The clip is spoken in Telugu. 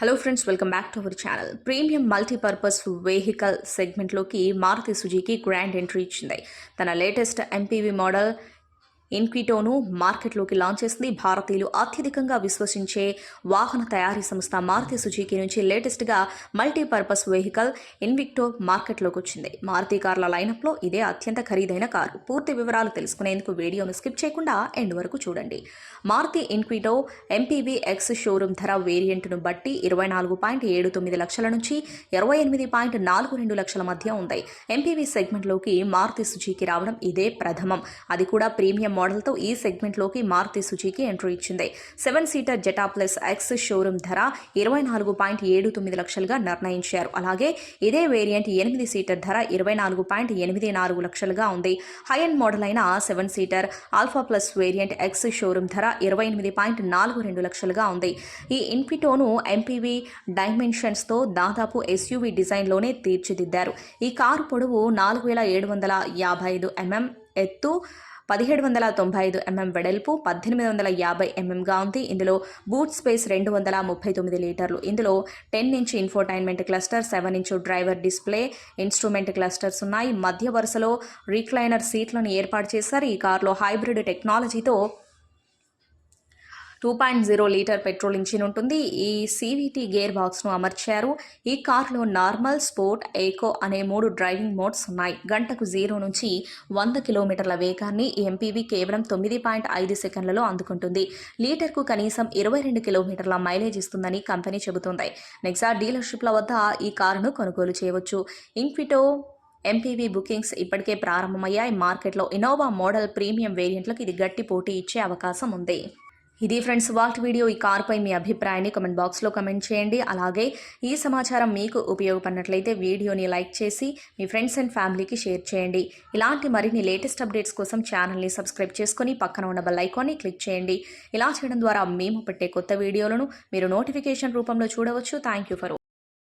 Hello friends welcome back to our channel premium multipurpose vehicle సెగ్మెంట్లోకి Maruti Suzuki grand entry ఇచ్చింది. తన లేటెస్ట్ ఎంపీవీ మోడల్ ఇన్క్విటోను మార్కెట్లోకి లాంచ్ చేసింది భారతీయులు అత్యధికంగా విశ్వసించే వాహన తయారీ సంస్థ మారుతి సుజుకి నుంచి లేటెస్ట్గా మల్టీపర్పస్ వెహికల్ ఇన్విక్టో మార్కెట్లోకి వచ్చింది. మారుతి కార్ల లైనప్లో ఇదే అత్యంత ఖరీదైన కారు. పూర్తి వివరాలు తెలుసుకునేందుకు వీడియోను స్కిప్ చేయకుండా ఎండ్ వరకు చూడండి. Maruti Invicto MPV ex showroom ధర వేరియంట్ను బట్టి ఇరవై నాలుగు పాయింట్ ఏడు తొమ్మిది లక్షల నుంచి ఇరవై ఎనిమిది పాయింట్ నాలుగు రెండు లక్షల మధ్య ఉంది. ఎంపీవీ సెగ్మెంట్లోకి మారుతి సుజుకి రావడం ఇదే ప్రథమం. అది కూడా ప్రీమియం మోడల్తో ఈ సెగ్మెంట్లోకి మారుతి సుజుకి ఎంట్రీ ఇచ్చింది. Seven seater Zeta plus ex showroom ధర ఇరవై నాలుగు పాయింట్ ఏడు తొమ్మిది లక్షలుగా నిర్ణయించారు. అలాగే ఇదే వేరియంట్ ఎనిమిది సీటర్ ధర ఇరవై నాలుగు పాయింట్ ఎనిమిది నాలుగు లక్షలుగా ఉంది. హై అండ్ మోడల్ అయిన seven seater Alpha plus variant ex showroom ధర ఇరవై ఎనిమిది పాయింట్ నాలుగు రెండు లక్షలుగా ఉంది. ఈ ఇన్ఫిటోను ఎంపీవీ డైమెన్షన్స్తో దాదాపు ఎస్యూవీ డిజైన్లోనే తీర్చిదిద్దారు. ఈ కారు పొడవు నాలుగు వేల ఏడు వందల యాభై ఐదు ఎంఎం ఎత్తు పదిహేడు వందల తొంభై ఐదు ఎంఎం వెడల్పు పద్దెనిమిది వందల యాభై ఎంఎంగా ఉంది ఇందులో బూట్ స్పేస్ రెండు వందల ముప్పై తొమ్మిది లీటర్లు. ఇందులో ten inch infotainment cluster seven inch driver display instrument clusters ఉన్నాయి. మధ్య వరుసలో రీక్లైనర్ సీట్లను ఏర్పాటు చేశారు. ఈ కారులో హైబ్రిడ్ టెక్నాలజీతో two point zero litre petrol engine ఉంటుంది. ఈ సీవీటీ గేర్ బాక్స్ను అమర్చారు. ఈ కార్లో నార్మల్ స్పోర్ట్ ఏకో అనే మూడు డ్రైవింగ్ మోడ్స్ ఉన్నాయి. గంటకు జీరో నుంచి వంద కిలోమీటర్ల వేగాన్ని ఎంపీవీ కేవలం తొమ్మిది పాయింట్ ఐదు సెకండ్లలో అందుకుంటుంది. లీటర్కు కనీసం ఇరవై రెండు కిలోమీటర్ల మైలేజ్ ఇస్తుందని కంపెనీ చెబుతోంది. నెక్సా డీలర్షిప్ల వద్ద ఈ కారును కొనుగోలు చేయవచ్చు. ఇన్ఫిటో ఎంపీవీ బుకింగ్స్ ఇప్పటికే ప్రారంభమయ్యాయి. మార్కెట్లో ఇన్నోవా మోడల్ ప్రీమియం వేరియంట్లకు ఇది గట్టి పోటీ ఇచ్చే అవకాశం ఉంది. ఇది ఫ్రెండ్స్ వాల్ట్ వీడియో ఈ కార్పై మీ అభిప్రాయాన్ని కమెంట్ బాక్స్లో కమెంట్ చేయండి. అలాగే ఈ సమాచారం మీకు ఉపయోగపడినట్లయితే వీడియోని లైక్ చేసి మీ ఫ్రెండ్స్ అండ్ ఫ్యామిలీకి షేర్ చేయండి. ఇలాంటి మరిన్ని లేటెస్ట్ అప్డేట్స్ కోసం ఛానల్ని సబ్స్క్రైబ్ చేసుకొని పక్కన ఉన్న బెల్ ఐకాన్ని క్లిక్ చేయండి. ఇలా చేయడం ద్వారా మేము పెట్టే కొత్త వీడియోలను మీరు నోటిఫికేషన్ రూపంలో చూడవచ్చు. Thank you for